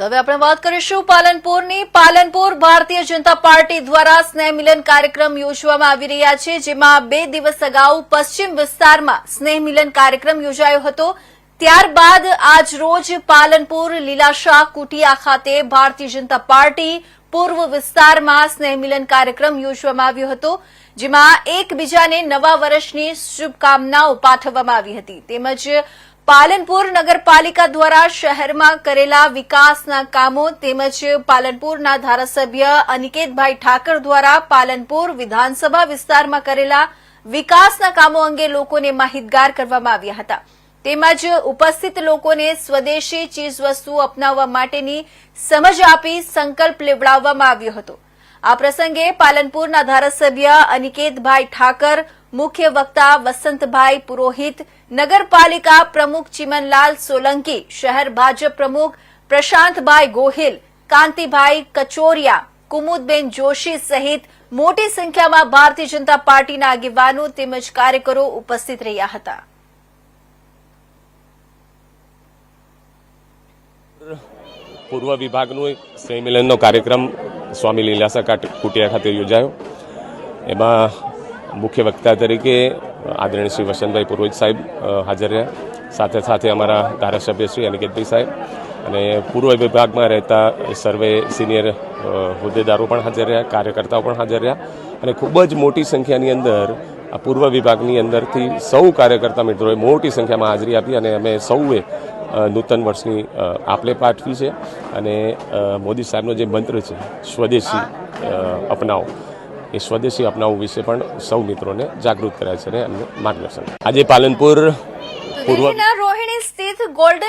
તો હવે આપણે વાત કરીશું પાલનપુરની. પાલનપુર ભારતીય જનતા પાર્ટી દ્વારા સ્નેહ મિલન કાર્યક્રમ યોજવામાં આવી રહ્યા છે, જેમાં બે દિવસ અગાઉ પશ્ચિમ વિસ્તારમાં સ્નેહ મિલન કાર્યક્રમ યોજાયો હતો. ત્યારબાદ આજ રોજ પાલનપુર લીલાશાહ કુટિયા ખાતે ભારતીય જનતા પાર્ટી પૂર્વ વિસ્તારમાં સ્નેહ મિલન કાર્યક્રમ યોજવામાં આવ્યો હતો, જેમાં એકબીજાને નવા વર્ષની શુભકામનાઓ પાઠવવામાં આવી હતી. તેમજ પાલનપુર નગરપાલિકા દ્વારા શહેરમાં કરેલા વિકાસના કામો તેમજ પાલનપુરના ધારાસભ્ય અનિકેતભાઈ ઠાકર દ્વારા પાલનપુર વિધાનસભા વિસ્તારમાં કરેલા વિકાસના કામો અંગે લોકોને માહિતગાર કરવામાં આવ્યા હતા. તેમજ ઉપસ્થિત લોકોને સ્વદેશી ચીજવસ્તુઓ અપનાવવા માટેની સમજ આપી સંકલ્પ લેવડાવવામાં આવ્યો હતો. આ પ્રસંગે પાલનપુરના ધારાસભ્ય અનિકેતભાઈ ઠાકર મુખ્ય વક્તા વસંતભાઈ પુરોહિત, નગરપાલિકા પ્રમુખ ચિમનલાલ સોલંકી, શહેર ભાજપ પ્રમુખ પ્રશાંતભાઈ ગોહિલ, કાંતિભાઈ કચોરિયા, કુમુદબેન જોશી સહિત મોટી સંખ્યામાં ભારતીય જનતા પાર્ટીના આગેવાનો તેમજ કાર્યકરો ઉપસ્થિત રહ્યા હતા. પૂર્વ વિભાગનું એક સંમેલનનો કાર્યક્રમ સ્વામી લીલાસા કુટિયા ખાતે યોજાયો. એમાં મુખ્ય વક્તા તરીકે આદરણીય શ્રી વસંતભાઈ પુરોહિત સાહેબ હાજર રહ્યા. સાથે સાથે અમારા ધારાસભ્ય શ્રી અનિકેતભાઈ સાહેબ અને પૂર્વ વિભાગમાં રહેતા સર્વે સિનિયર હોદ્દેદારો પણ હાજર રહ્યા, કાર્યકર્તાઓ પણ હાજર રહ્યા અને ખૂબ જ મોટી સંખ્યાની અંદર આ પૂર્વ વિભાગની અંદરથી સૌ કાર્યકર્તા મિત્રોએ મોટી સંખ્યામાં હાજરી આપી અને અમે સૌએ નૂતન વર્ષની આપલે પાઠવી છે અને મોદી સાહેબનો જે મંત્ર છે, સ્વદેશી અપનાવો. એ સ્વદેશી અપનાવવું વિશે પણ સૌ મિત્રોને જાગૃત કર્યા છે અને એમને માર્ગદર્શન. આજે પાલનપુર પૂર્વ રોહિણી સ્થિત ગોલ્ડન